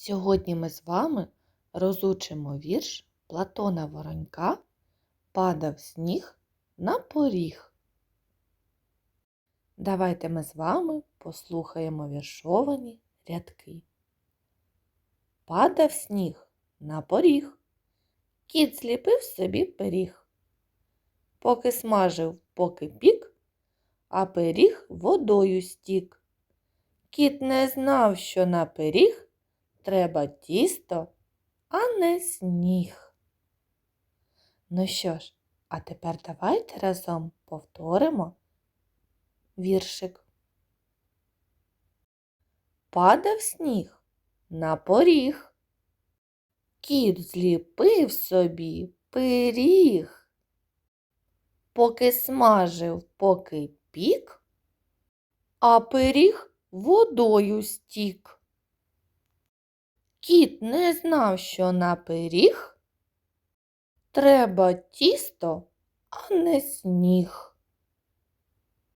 Сьогодні ми з вами розучимо вірш Платона Воронька Падав сніг на поріг. Давайте ми з вами послухаємо віршовані рядки. Падав сніг на поріг. Кіт зліпив собі пиріг. Поки смажив, поки пік, а пиріг водою стік. Кіт не знав, що на пиріг треба тісто, а не сніг. Ну що ж, а тепер давайте разом повторимо віршик. Падав сніг на поріг. Кіт зліпив собі пиріг. Поки смажив, поки пік, а пиріг водою стік. Кіт не знав, що на пиріг треба тісто, а не сніг.